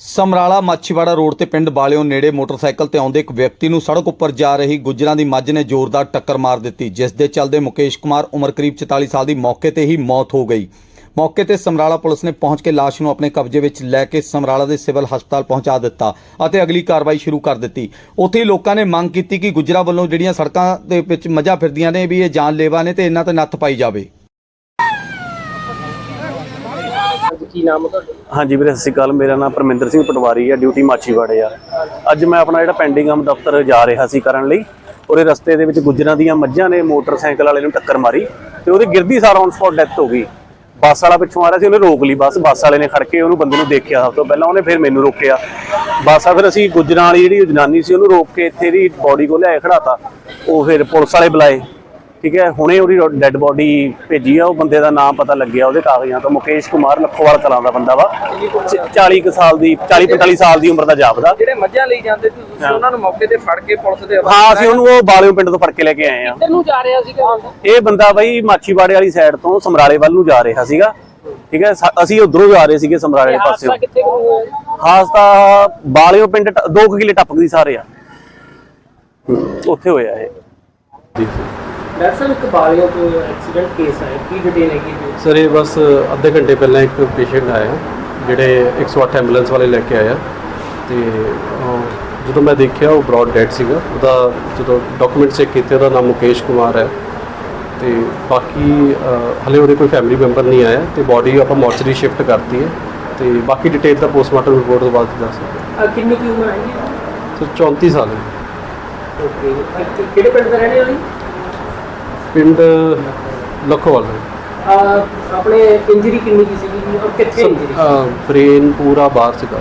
Samrala Machhiwara road ਤੇ ਪਿੰਡ ਬਾਲਿਓ ਨੇੜੇ ਮੋਟਰਸਾਈਕਲ ਤੇ ਆਉਂਦੇ ਇੱਕ ਵਿਅਕਤੀ ਨੂੰ ਸੜਕ ਉੱਪਰ ਜਾ ਰਹੀ ਗੁੱਜਰਾਂ ਦੀ ਮੱਝ ਨੇ ਜ਼ੋਰਦਾਰ ਟੱਕਰ ਮਾਰ ਦਿੱਤੀ, ਜਿਸ ਦੇ ਚਲਦੇ ਮੁਕੇਸ਼ ਕੁਮਾਰ ਉਮਰ ਕਰੀਬ 44 ਸਾਲ ਦੀ ਮੌਕੇ ਤੇ ਹੀ ਮੌਤ ਹੋ ਗਈ। ਮੌਕੇ ਤੇ ਸਮਰਾਲਾ ਪੁਲਿਸ ਨੇ ਪਹੁੰਚ ਕੇ ਲਾਸ਼ ਨੂੰ ਆਪਣੇ ਕਬਜ਼ੇ ਵਿੱਚ ਲੈ ਕੇ ਸਮਰਾਲਾ ਦੇ ਸਿਵਲ ਹਸਪਤਾਲ ਪਹੁੰਚਾ ਦਿੱਤਾ ਅਤੇ ਅਗਲੀ ਕਾਰਵਾਈ ਸ਼ੁਰੂ ਕਰ ਦਿੱਤੀ। ਉੱਥੇ ਹੀ ਲੋਕਾਂ ਨੇ ਮੰਗ ਕੀਤੀ ਕਿ ਗੁੱਜਰਾਂ ਵੱਲੋਂ ਜਿਹੜੀਆਂ ਸੜਕਾਂ ਦੇ ਵਿੱਚ ਮੱਝਾਂ ਫਿਰਦੀਆਂ ਨੇ ਵੀ ਇਹ ਜਾਨਲੇਵਾ ਨੇ ਤੇ ਇਹਨਾਂ ਤੇ ਨੱਥ ਪਾਈ ਜਾਵੇ। ਅੱਜ ਕੀ ਨਾਮ ਹੈ ਤੁਹਾਡਾ? ਹਾਂਜੀ ਵੀਰੇ, ਸਤਿ ਸ਼੍ਰੀ ਅਕਾਲ। ਮੇਰਾ ਨਾਮ ਪਰਮਿੰਦਰ ਸਿੰਘ ਪਟਵਾਰੀ ਆ, ਡਿਊਟੀ ਮਾਛੀਵਾੜੇ ਆ। ਅੱਜ ਮੈਂ ਆਪਣਾ ਜਿਹੜਾ ਪੈਂਡਿੰਗ ਹਮ ਦਫ਼ਤਰ ਜਾ ਰਿਹਾ ਸੀ ਕਰਨ ਲਈ, ਉਹਦੇ ਰਸਤੇ ਦੇ ਵਿੱਚ ਗੁੱਜਰਾਂ ਦੀਆਂ ਮੱਝਾਂ ਨੇ ਮੋਟਰਸਾਈਕਲ ਵਾਲੇ ਨੂੰ ਟੱਕਰ ਮਾਰੀ ਤੇ ਉਹਦੀ ਗਿਰਦੀ ਸਾਰ ਔਨ ਸਪੌਟ ਡੈਥ ਹੋ ਗਈ। ਬੱਸ ਵਾਲਾ ਪਿੱਛੋਂ ਆ ਰਿਹਾ ਸੀ, ਉਹਨੇ ਰੋਕ ਲਈ ਬੱਸ। ਬੱਸ ਵਾਲੇ ਨੇ ਖੜ ਕੇ ਉਹਨੂੰ ਬੰਦੇ ਨੂੰ ਦੇਖਿਆ। ਸਭ ਤੋਂ ਪਹਿਲਾਂ ਉਹਨੇ ਫਿਰ ਮੈਨੂੰ ਰੋਕਿਆ। ਬੱਸ ਆ ਫਿਰ ਅਸੀਂ ਗੁੱਜਰਾਂ ਵਾਲੀ ਜਿਹੜੀ ਜਨਾਨੀ ਸੀ, ਉਹਨੂੰ ਰੋਕ ਕੇ ਇੱਥੇ ਦੀ ਬੋਡੀ ਕੋਲ ਲਿਆਏ ਖੜਾਤਾ ਉਹ ਫਿਰ ਪੁਲਿਸ ਵਾਲੇ ਬੁਲਾਏ। ਠੀਕ ਹੈ ਹੁਣੇ ਉਹਦੀ ਡੈੱਡ ਬੋਡੀ ਭੇਜੀ ਆ ਉਹ ਬੰਦੇ ਦਾ ਨਾਮ ਪਤਾ ਲੱਗਿਆ ਉਹਦੇ ਕਾਗਜ਼ਾਂ ਤੋਂ। ਮੁਕੇਸ਼ ਕੁਮਾਰ ਲੱਖੋਵਾਲ ਕਲਾਂ ਦਾ ਬੰਦਾ ਵਾ। 40 ਕੁ ਸਾਲ ਦੀ 40 45 ਸਾਲ ਦੀ ਉਮਰ ਦਾ ਜਾਪਦਾ। ਜਿਹੜੇ ਮੱਝਾਂ ਲਈ ਜਾਂਦੇ ਸੀ ਤੁਸੀਂ ਉਹਨਾਂ ਨੂੰ ਮੌਕੇ ਤੇ ਫੜ ਕੇ ਪੁਲਿਸ ਦੇ ਹਾਂ ਅਸੀਂ ਉਹਨੂੰ ਉਹ ਬਾਲਿਓ ਪਿੰਡ ਤੋਂ ਫੜ ਕੇ ਲੈ ਕੇ ਆਏ ਆ। ਕਿੱਧਰ ਨੂੰ ਜਾ ਰਿਹਾ ਸੀਗਾ ਇਹ ਬੰਦਾ ਬਈ ਮਾਛੀਵਾੜੇ ਵਾਲੀ ਸਾਈਡ ਤੋਂ ਸਮਰਾਲੇ ਵੱਲ ਨੂੰ ਜਾ ਰਿਹਾ ਸੀਗਾ। ਠੀਕ ਹੈ ਅਸੀਂ ਉਧਰੋਂ ਜਾ ਰਹੇ ਸੀਗੇ ਸਮਰਾਲੇ ਪਾਸੇ ਖਾਸ ਤਾਂ ਬਾਲਿਓ ਪਿੰਡ 2 ਕਿਲੇ ਟੱਪਕਦੀ ਸਾਰੇ ਆ। ਉੱਥੇ ਹੋਇਆ ਇਹ। ਡਾਕਟਰ ਸਾਹਿਬ ਇੱਕ ਬਾਲੀਆਂ ਤੋਂ ਐਕਸੀਡੈਂਟ ਕੇਸ ਆਇਆ। ਕੀ ਡਿਟੇਲ ਹੈਗੀ ਜੀ ਸਰ ਇਹ ਬਸ ਅੱਧੇ ਘੰਟੇ ਪਹਿਲਾਂ ਇੱਕ ਪੇਸ਼ੈਂਟ ਆਇਆ ਜਿਹੜੇ 108 ਐਂਬੂਲੈਂਸ ਵਾਲੇ ਲੈ ਕੇ ਆਇਆ। ਤੇ ਅਹ, ਜਦੋਂ ਮੈਂ ਦੇਖਿਆ ਉਹ ਬ੍ਰੌਡ ਡੈਡ ਸੀਗਾ। ਉਹਦਾ ਜਦੋਂ ਡਾਕੂਮੈਂਟ ਚੈੱਕ ਕੀਤੇ ਉਹਦਾ ਨਾਮ ਮੁਕੇਸ਼ ਕੁਮਾਰ ਹੈ। ਤੇ ਬਾਕੀ ਅਹ, ਹਲੇ ਉਹਦੇ ਕੋਈ ਫੈਮਿਲੀ ਮੈਂਬਰ ਨਹੀਂ ਆਇਆ। ਤੇ ਬਾਡੀ ਆਪਾਂ ਮੋਰਚਰੀ ਸ਼ਿਫਟ ਕਰਤੀ ਹੈ। ਤੇ ਬਾਕੀ ਡਿਟੇਲ ਦਾ ਪੋਸਟਮਾਰਟਮ ਰਿਪੋਰਟ ਤੋਂ ਬਾਅਦ ਦੱਸ ਸਕਦੇ ਆਹ ਕਿੰਨੀ ਕੀ ਉਮਰ ਹੈਗੀ? ਸਰ 34 ਸਾਲ ਹੈ। ਓਕੇ ਕਿਹੜੇ ਪਿੰਡ ਦਾ ਰਹਿਣੇ ਵਾਲੀ ਪਿੰਡ ਲਖੋਵਾਲ ਹੈ ਆਹ ਆਪਣੇ ਇੰਜਰੀ ਕਿੰਨੀ ਕੀ ਸੀਗੀ ਜੀ ਔਰ ਕਿੱਥੇ ਇੰਜਰੀ ਬ੍ਰੇਨ ਪੂਰਾ ਬਾਹਰ ਸੀਗਾ।